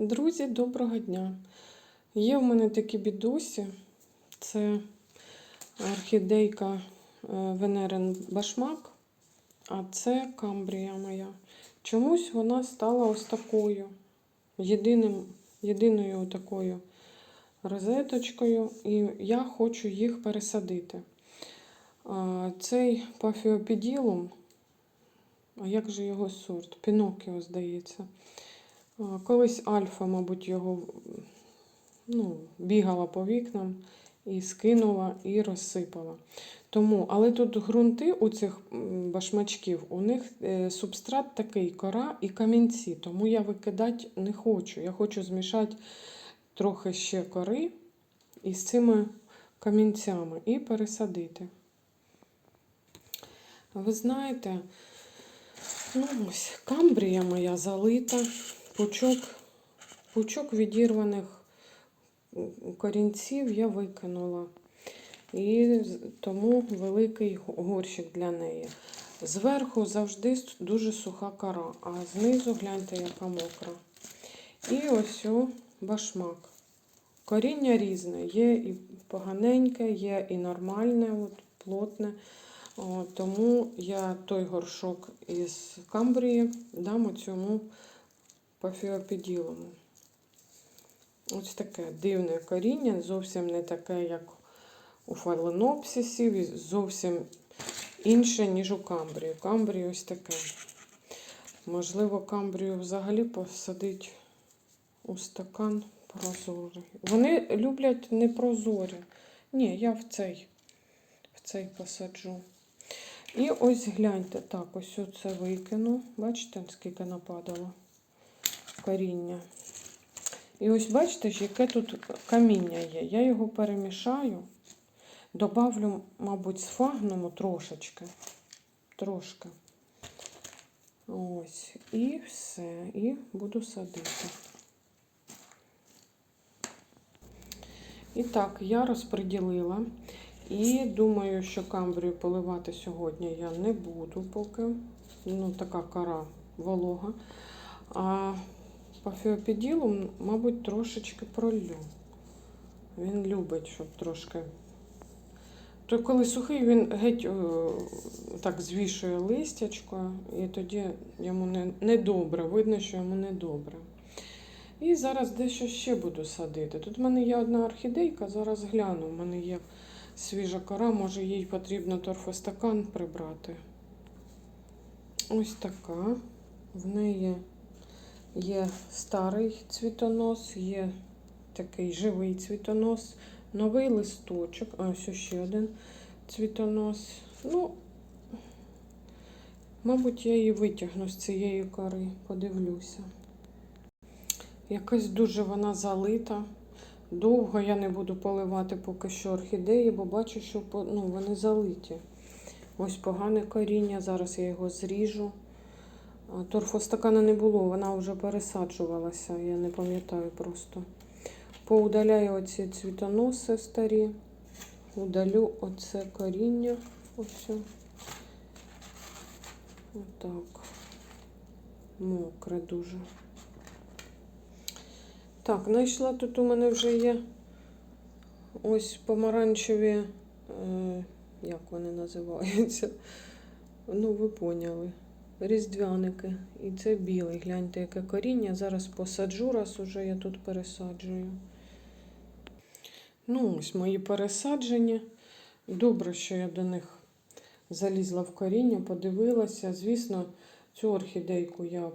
Друзі, доброго дня! Є в мене такі бідусі. Це орхідейка е, Венерин Башмак, а це камбрія моя. Чомусь вона стала ось такою. Єдиним, єдиною такою розеточкою, і я хочу їх пересадити. Цей пафіопіділум, а як же його сорт? Пінокіо, здається. Колись Альфа, мабуть, його ну, бігала по вікнам і скинула і розсипала. Тому, але тут ґрунти у цих башмачків, у них е, субстрат такий кора і камінці, тому я викидати не хочу. Я хочу змішати трохи ще кори із цими камінцями і пересадити. Ви знаєте, ну ось камбрія моя залита, пучок, пучок відірваних корінців я викинула. І тому великий горщик для неї. Зверху завжди дуже суха кора, а знизу гляньте, яка мокра. І ось о, башмак. Коріння різне. Є і поганеньке, є і нормальне, от, плотне. О, тому я той горшок із камбрії дам цьому пафіопіділому. Ось таке дивне коріння, зовсім не таке, як у фаленопсисів, зовсім інше, ніж у камбрії. У камбрії ось таке. Можливо, камбрію взагалі посадить у стакан прозорий. Вони люблять непрозорі. Ні, я в цей, в цей посаджу. І ось гляньте, так, ось це викину. Бачите, скільки нападало коріння. І ось бачите, яке тут каміння є. Я його перемішаю, добавлю, мабуть, сфагнуму трошечки. Трошки. Ось. І все. І буду садити. І так, я розподілила. І думаю, що камбрію поливати сьогодні я не буду поки. Ну, така кора волога. А пафіопіділум, мабуть, трошечки пролю. Він любить, щоб трошки. То коли сухий, він геть о, так звішує листячко, і тоді йому не, не. Видно, що йому не добре. І зараз дещо ще буду садити. Тут в мене є одна орхідейка, зараз гляну. У мене є свіжа кора, може їй потрібно торфостакан прибрати. Ось така. В неї є старий цвітонос, є такий живий цвітонос, новий листочок, ось ще один цвітонос. Ну, мабуть, я її витягну з цієї кори, подивлюся. Якась дуже вона залита. Довго я не буду поливати поки що орхідеї, бо бачу, що ну, вони залиті. Ось погане коріння, зараз я його зріжу. Торфостакана не було, вона вже пересаджувалася, я не пам'ятаю просто. Поудаляю оці цвітоноси старі, удалю оце коріння. Оце. Отак. Мокре дуже. Так, знайшла тут у мене вже є ось помаранчеві, е, як вони називаються. Ну, ви поняли. Різдвяники. І це білий. Гляньте, яке коріння. Зараз посаджу, раз уже я тут пересаджую. Ну, ось мої пересадження. Добре, що я до них залізла в коріння, подивилася. Звісно, цю орхідейку я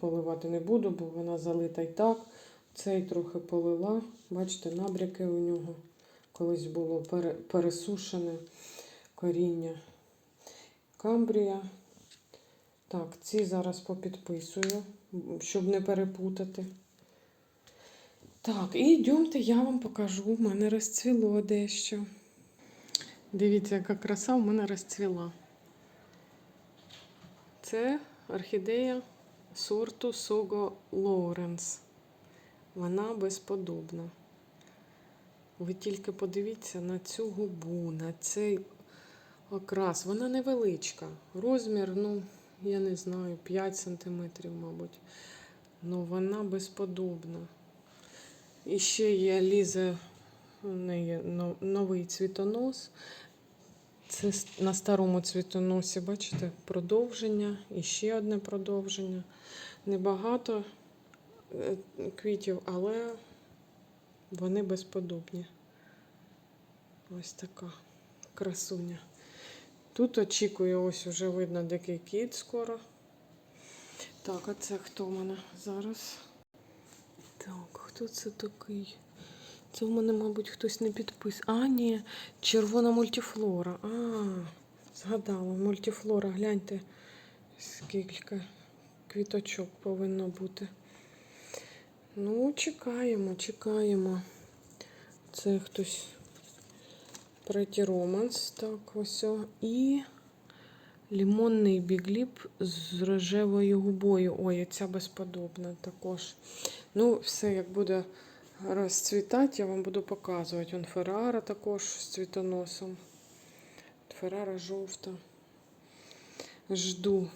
поливати не буду, бо вона залита і так. Цей трохи полила. Бачите, набряки у нього колись було пересушене коріння. Камбрія. Так, ці зараз попідписую, щоб не перепутати. Так, і йдемте, я вам покажу. У мене розцвіло дещо. Дивіться, яка краса в мене розцвіла. Це орхідея сорту Сого Лоуренс. Вона безподобна. Ви тільки подивіться на цю губу, на цей окрас. Вона невеличка. Розмір, ну, я не знаю, 5 см, мабуть. Ну, вона безподобна. І ще є неї новий цвітонос. Це на старому цвітоносі, бачите, продовження, і ще одне продовження. Небагато е, квітів, але вони безподобні. Ось така красуня. Тут очікую, ось уже видно дикий кіт скоро. Так, а це хто в мене зараз? Так, хто це такий? Це в мене, мабуть, хтось не підпис. А, ні, червона мультифлора. А, згадала, мультифлора, гляньте, скільки квіточок повинно бути. Ну, чекаємо, чекаємо. Це хтось Pretty Romance. Так, ось. І лімонний бігліп з рожевою губою. Ой, ця безподобна також. Ну, все, як буде розцвітати, я вам буду показувати. Он Феррара також з цвітоносом. Феррара жовта. Жду.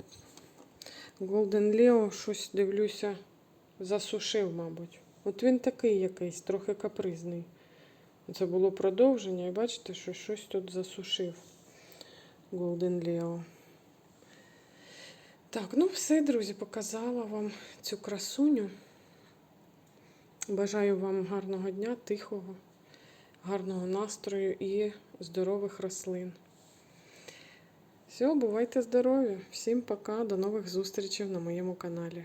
Golden Leo щось дивлюся, засушив, мабуть. От він такий якийсь, трохи капризний. Це було продовження, і бачите, що щось тут засушив. Golden Leo. Так, ну все, друзі, показала вам цю красуню. Бажаю вам гарного дня, тихого, гарного настрою і здорових рослин. Все, бувайте здорові! Всім пока, до нових зустрічей на моєму каналі.